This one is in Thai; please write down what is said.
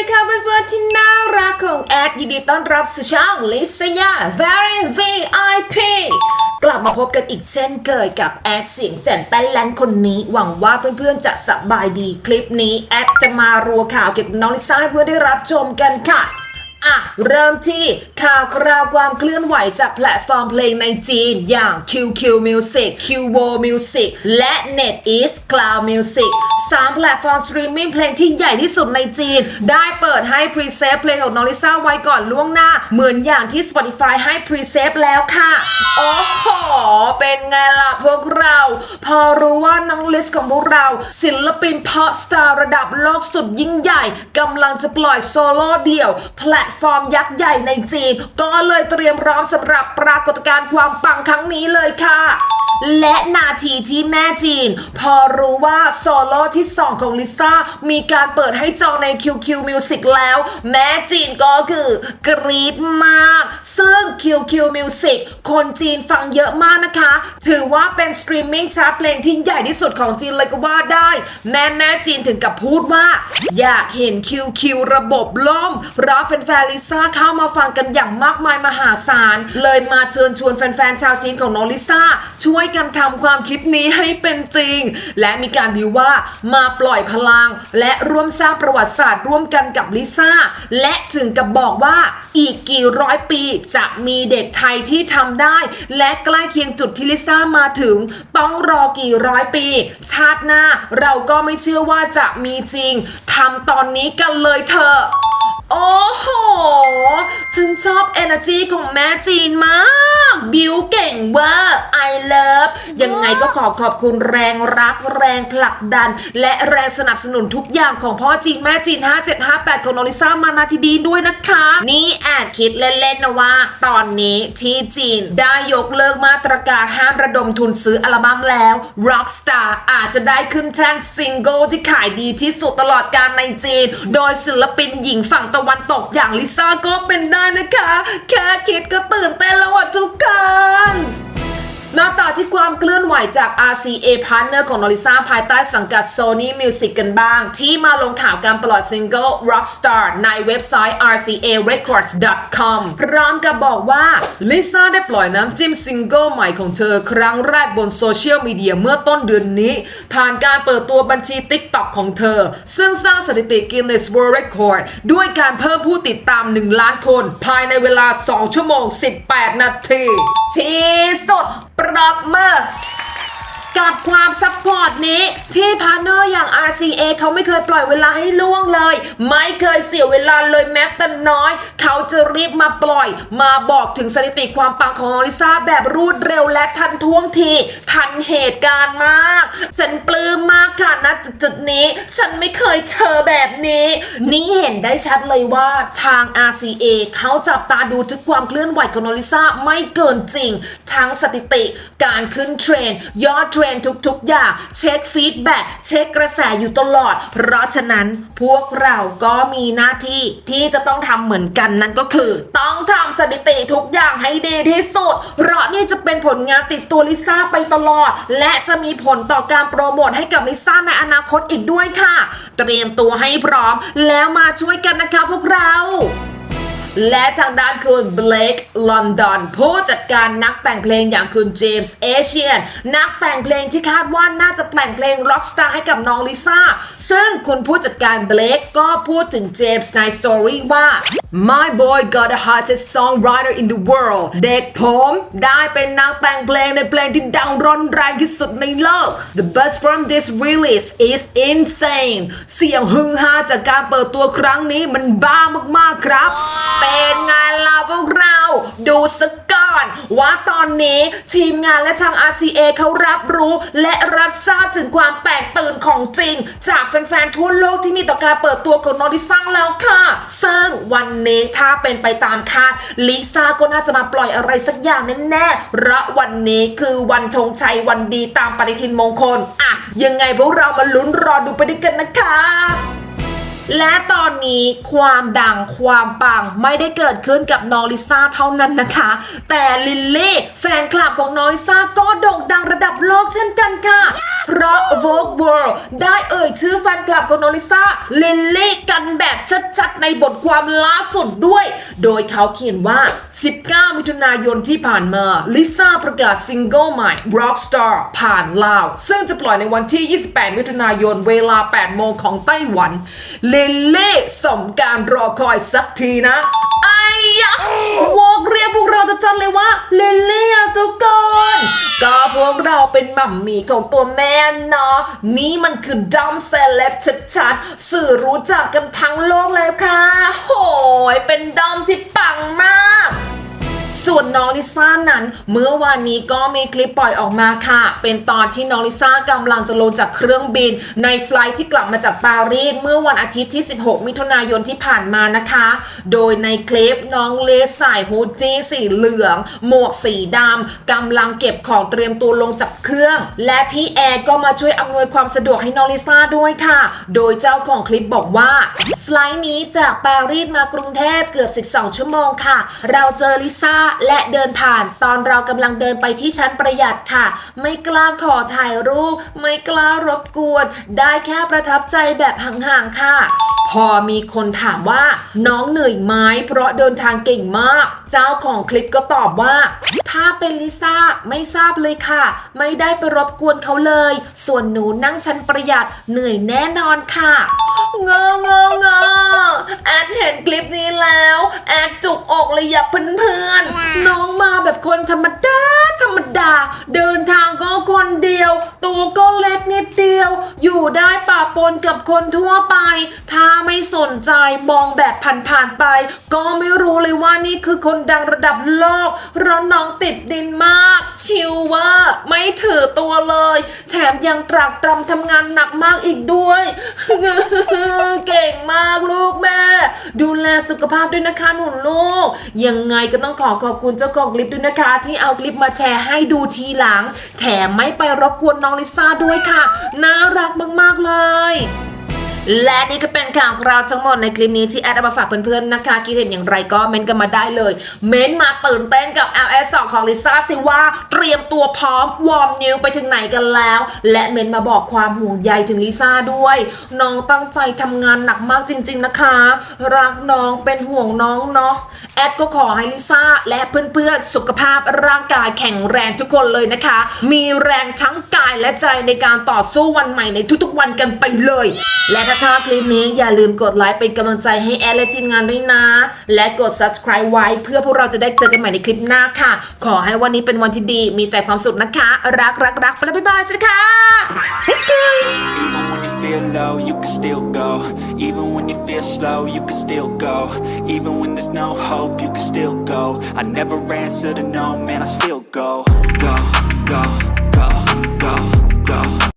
ดีค่ะเพื่อนๆที่น่ารักของแอดยินดีต้อนรับสู่ช่องลิซยา Very VIP กลับมาพบกันอีกเช่นเคยกับแอดเสียงแจ่นแป้นแลนคนนี้ หวังว่าเพื่อนๆจะสบายดีคลิปนี้ แอดจะมารัวข่าวเกี่ยวกับน้องลิซ่าเพื่อได้รับชมกันค่ะอะ เริ่มที่ข่าวคราวความเคลื่อนไหวจากแพลตฟอร์มเพลงในจีน อย่าง QQ Music, QVO Music และ NetEase Cloud Music สามแพลตฟอร์มสตรีมมิ่งเพลงที่ใหญ่ที่สุดในจีน ได้เปิดให้พรีเซฟเพลงของน้องลิซ่าไว้ก่อนล่วงหน้า เหมือนอย่างที่ Spotify ให้พรีเซฟแล้วค่ะ โอ้โห เป็นไงล่ะพวกเรา พอรู้ว่าน้องลิสของพวกเรา ศิลปินพอปสตาร์ระดับโลกสุดยิ่งใหญ่กำลังจะปล่อยโซโล่เดี่ยว แพลตฟอร์มยักษ์ใหญ่ในจีน ก็เลยเตรียมพร้อมสำหรับปรากฏการณ์ความปังครั้งนี้เลยค่ะ และนาทีที่แม่จีน พอรู้ว่าโซโล่ที่ 2 ของลิซ่า มีการเปิดให้จองใน QQ Music แล้ว แม่จีนก็คือกรี๊ดมาก ซึ่ง QQ Music คนจีนฟังเยอะมากนะคะ ถือว่าเป็นสตรีมมิ่งชาร์ตเพลงที่ใหญ่ที่สุดของจีนเลยก็ว่าได้ แม่แม่จีนถึงกับพูดว่า อยากเห็น QQ ระบบล่มราะแฟนๆลิซ่าเข้ามาฟังกันอย่างมากมายมหาศาล เลยมาเชิญชวนแฟนๆชาวจีนของน้องลิซ่าช่วยกันทำความคิดนี้ให้เป็นจริง และมีการบิวว่ามาปล่อยพลัง และร่วมสร้างประวัติศาสตร์ร่วมกันกับลิซ่า และถึงกับบอกว่าอีกกี่ร้อยปีจะมีเด็กไทยที่ทำได้ และใกล้เคียงจุดที่ลิซ่ามาถึง ต้องรอกี่ร้อยปี ชาติหน้าเราก็ไม่เชื่อว่าจะมีจริงทำตอนนี้กันเลยเถอะโอ้โห ฉันชอบ energy ของแม่จีนมาก บิวเก่งเวอร์ I love ยังไงก็ขอขอบคุณแรงรัก แรงผลักดัน และแรงสนับสนุนทุกอย่างของพ่อจีนแม่จีน 5758 ของโนริซ่ามานาทีดีด้วยนะคะ นี่แอบคิดเล่นๆนะว่า ตอนนี้ที่จีนได้ยกเลิกมาตรการห้ามระดมทุนซื้ออัลบั้มแล้ว Rockstar อาจจะได้ขึ้นแท่นซิงเกิลที่ขายดีที่สุดตลอดการในจีน โดยศิลปินหญิงฝั่งตะวันตกอย่างลิซ่าก็เป็นได้นะคะ แค่คิดก็ตื่นเต้นแล้วอะทุกคนน มาต่อที่ความเคลื่อนไหวจาก RCA Partner ของนอริซ่าภายใต้สังกัด Sony Music กันบ้าง ที่มาลงข่าวการปล่อยซิงเกิล Rockstar ในเว็บไซต์ rcarecords.com พร้อมกับบอกว่าลิซ่าได้ปล่อยน้ำจิ้มซิงเกิลใหม่ของเธอครั้งแรกบนโซเชียลมีเดียเมื่อต้นเดือนนี้ ผ่านการเปิดตัวบัญชี TikTok ของเธอ ซึ่งสร้างสถิติ Guinness World Record ด้วยการเพิ่มผู้ติดตาม 1 ล้านคน ภายในเวลา 2 ชั่วโมง 18 นาทีที่สุด ปรบมือกับความซัพพอร์ตนี้ ที่พาร์เนอร์อย่าง RCA เขาไม่เคยปล่อยเวลาให้ล่วงเลย ไม่เคยเสียเวลาเลยแม้แต่น้อย เขาจะรีบมาปล่อย มาบอกถึงสถิติความปังของนอริซ่าแบบรวดเร็วและทันท่วงที ทันเหตุการณ์มากฉันปลื้มมากค่ะณจุดๆนี้ ฉันไม่เคยเจอแบบนี้ นี่เห็นได้ชัดเลยว่าทาง RCA เขาจับตาดูทุกความเคลื่อนไหวของโนอริซ่าไม่เกินจริง ทั้งสถิติ การขึ้นเทรน ยอดเทรนทุกๆ อย่าง เช็คฟีดแบ็กเช็คกระแสอยู่ตลอด เพราะฉะนั้นพวกเราก็มีหน้าที่ที่จะต้องทำเหมือนกันนั่นก็คือต้อง ทำสถิติทุกอย่างให้ดีที่สุด เพราะนี่จะเป็นผลงานติดตัวลิซ่าไปตลอด และจะมีผลต่อการโปรโมทให้กับลิซ่าในอนาคตอีกด้วยค่ะ เตรียมตัวให้พร้อม แล้วมาช่วยกันนะคะพวกเราและทางด้านคุณเบลกลอนดอนผู้จัดการนักแต่งเพลงอย่างคุณเจมส์เอเชียนนักแต่งเพลงที่คาดว่าน่าจะแต่งเพลงร็อกสตาร์ให้กับน้องลิซ่า ซึ่งคุณผู้จัดการเบลกก็พูดถึงเจมส์ในสตอรี่ว่า My boy got the hottest songwriter in the world เด็กผมได้เป็นนักแต่งเพลงในเพลงที่ดังร้อนแรงที่สุดในโลก The buzz from this release is insane เสียงฮือฮาจากการเปิดตัวครั้งนี้มันบ้ามากๆครับ เป็นไงล่ะพวก ว่าตอนนี้ทีมงานและทาง RCA เขารับรู้และรับทราบถึงความแตกตื่นของจริง จากแฟนๆทั่วโลกที่มีต่อการเปิดตัวของนอริซ่าแล้วค่ะ ซึ่งวันนี้ถ้าเป็นไปตามคาดลิซ่าก็น่าจะมาปล่อยอะไรสักอย่างแน่ๆเพราะวันนี้คือวันธงชัยวันดีตามปฏิทินมงคล อะ ยังไงพวกเรามาลุ้นรอดูไปด้วยกันนะคะ และตอนนี้ความดังความปังไม่ได้เกิดขึ้นกับน้องลิซ่าเท่านั้นนะคะ แต่ลิลลี่แฟนคลับของน้องลิซ่าก็โด่งดังระดับโลกเช่นกันค่ะเพราะ Vogue World ได้เอ่ยชื่อแฟนคลับของน้องลิซ่าลิลลี่กันแบบชัดๆ ในบทความล่าสุดด้วย โดยเขาเขียนว่า 19 มิถุนายนที่ผ่านมา ลิซ่าประกาศซิงเกิลใหม่ Rockstar ผ่านลาว ซึ่งจะปล่อยในวันที่ 28 มิถุนายนเวลา 8 โมงของไต้หวันลิลลี่สมการรอคอยสักทีนะ ไอ้ยะวอกเรียกพวกเราจะจัดเลยว่า เราเป็นหม่ำหมีของตัวแม่เนาะนี่มันคือดอมเซเลบชัดๆ สื่อรู้จักกันทั้งโลกเลยค่ะ โหยเป็นดอมที่ปังมาก ส่วนน้องลิซ่านั้น เมื่อวานนี้ก็มีคลิปปล่อยออกมาค่ะ เป็นตอนที่น้องลิซ่ากำลังจะลงจากเครื่องบิน ในไฟล์ที่กลับมาจากปารีสเมื่อวันอาทิตย์ที่ 16 มิถุนายนที่ผ่านมานะคะ โดยในคลิปน้องเลสใส่ฮูดจี้สีเหลือง หมวกสีดำกำลังเก็บของเตรียมตัวลงจากเครื่อง และพี่แอร์ก็มาช่วยอำนวยความสะดวกให้น้องลิซ่าด้วยค่ะ โดยเจ้าของคลิปบอกว่า ไฟลท์นี้จากปารีสมากรุงเทพเกือบ 12 ชั่วโมงค่ะ เราเจอลิซ่าและเดินผ่านตอนเรากำลังเดินไปที่ชั้นประหยัดค่ะ ไม่กล้าขอถ่ายรูป ไม่กล้ารบกวน ได้แค่ประทับใจแบบห่างๆค่ะ พอมีคนถามว่าน้องเหนื่อยไหมเพราะเดินทางเก่งมาก จ้าของคลิปก็ตอบว่า ถ้าเป็นลิซ่าไม่ทราบเลยค่ะ ไม่ได้ไปรบกวนเขาเลย ส่วนหนูนั่งชั้นประหยัดเหนื่อยแน่นอนค่ะเงอเงอเงอแอดเห็นคลิปนี้แล้ว แอดจุกอกเลยอยาเพื่อนๆ น้องมาแบบคนธรรมดา ธรรมดา เดินทางก็คนเดียว ตัวก็เล็กนิดเดียว อยู่ได้ป่าปนกับคนทั่วไป ถ้าไม่สนใจมองแบบผ่านๆไป ก็ไม่รู้เลยว่านี่คือคนดังระดับโลกเพราะน้องติดดินมาก ชิวว่าไม่ถือตัว เลย แถมยังตรากตรำทำงานหนักมากอีกด้วย เก่งมากลูกแม่ ดูแลสุขภาพด้วยนะคะหนุนลูก ยังไงก็ต้องขอขอบคุณเจ้าของคลิปด้วยนะคะ ที่เอาคลิปมาแชร์ให้ดูทีหลัง แถมไม่ไปรบกวนน้องลิซ่าด้วยค่ะ น่ารักมากๆเลย และนี่ก็เป็นข่าวของเราทั้งหมดในคลิปนี้ที่แอดเอามาฝากเพื่อนๆนะคะคิดเห็นอย่างไรก็เม้นกันมาได้เลย เม้นมาตื่นเต้นกับ LS 2ของลิซ่าสิว่าเตรียมตัวพร้อมวอร์มนิวไปถึงไหนกันแล้ว และเม้นมาบอกความห่วงใยถึงลิซ่าด้วยน้องตั้งใจทำงานหนักมากจริง ๆนะคะ รักน้องเป็นห่วงน้องเนาะแอดก็ขอให้ลิซ่าและเพื่อนๆสุขภาพร่างกายแข็งแรงทุกคนเลยนะคะ มีแรงทั้งกายและใจในการต่อสู้วันใหม่ในทุกๆวันกันไปเลย และถ้าชอบคลิปนี้อย่าลืมกดไลค์เป็นกำลังใจให้แอดและทีมงานด้วยนะ และกด subscribe ไว้ เพื่อพวกเราจะได้เจอกันใหม่ในคลิปหน้าค่ะ ขอให้วันนี้เป็นวันที่ดี มีแต่ความสุขนะคะ รักรักรักไปแล้วบ๊ายบายสวัสดีค่ะ Thank you Even when you feel low, you can still go Even when you feel slow, you can still go Even when there's no hope, you can still go I never answer to no, man, I still go Go, go, go, go, go